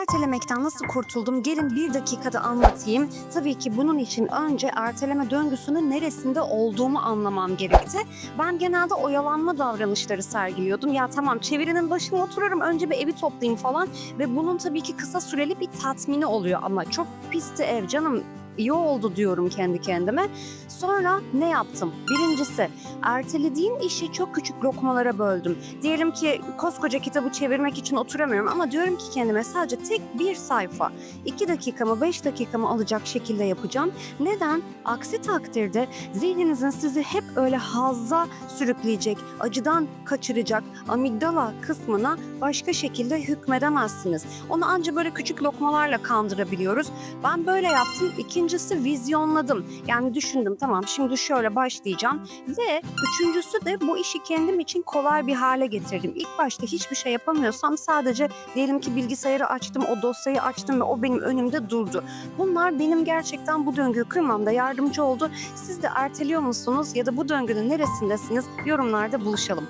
Ertelemekten nasıl kurtuldum? Gelin bir dakikada anlatayım. Tabii ki bunun için önce erteleme döngüsünün neresinde olduğumu anlamam gerekti. Ben genelde oyalanma davranışları sergiliyordum. Ya tamam çevirinin başına otururum, önce bir evi toplayayım falan. Ve bunun tabii ki kısa süreli bir tatmini oluyor ama çok pisti ev canım iyi oldu diyorum kendi kendime. Sonra ne yaptım? Birincisi ertelediğim işi çok küçük lokmalara böldüm. Diyelim ki koskoca kitabı çevirmek için oturamıyorum ama diyorum ki kendime sadece tek bir sayfa, iki dakikamı, beş dakikamı alacak şekilde yapacağım. Neden? Aksi takdirde zihninizin sizi hep öyle hazza sürükleyecek, acıdan kaçıracak amigdala kısmına başka şekilde hükmedemezsiniz. Onu anca böyle küçük lokmalarla kandırabiliyoruz. Ben böyle yaptım. İkincisi vizyonladım. Yani düşündüm tamam şimdi şöyle başlayacağım. Ve üçüncüsü de bu işi kendim için kolay bir hale getirdim. İlk başta hiçbir şey yapamıyorsam sadece diyelim ki bilgisayarı açtım, o dosyayı açtım ve o benim önümde durdu. Bunlar benim gerçekten bu döngüyü kırmamda yardımcı oldu. Siz de erteliyor musunuz ya da bu döngünün neresindesiniz? Yorumlarda buluşalım.